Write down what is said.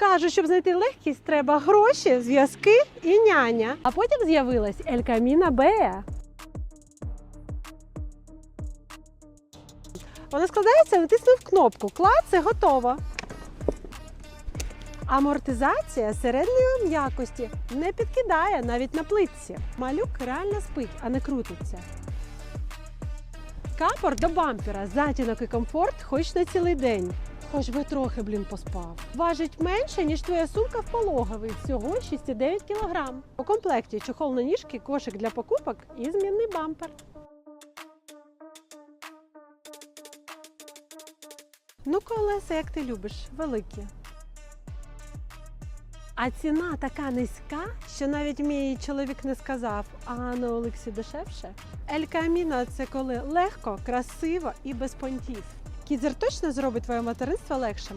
Кажуть, щоб знайти легкість, треба гроші, зв'язки і няня. А потім з'явилась Ель Бея. Вона складається, натиснув кнопку. Клац, готово. Амортизація середньої м'якості не підкидає навіть на плитці. Малюк реально спить, а не крутиться. Капор до бампера, затінок і комфорт хоч на цілий день. Хоч би трохи, блін, поспав. Важить менше, ніж твоя сумка в пологовий, всього 6,9 кг. У комплекті чохол на ніжки, кошик для покупок і змінний бампер. Ну, колеса, як ти любиш, великі. А ціна така низька, що навіть мій чоловік не сказав, а на Олексі дешевше. Ель Каміно – це коли легко, красиво і без понтів. Кізер точно зробить твоє материнство легшим.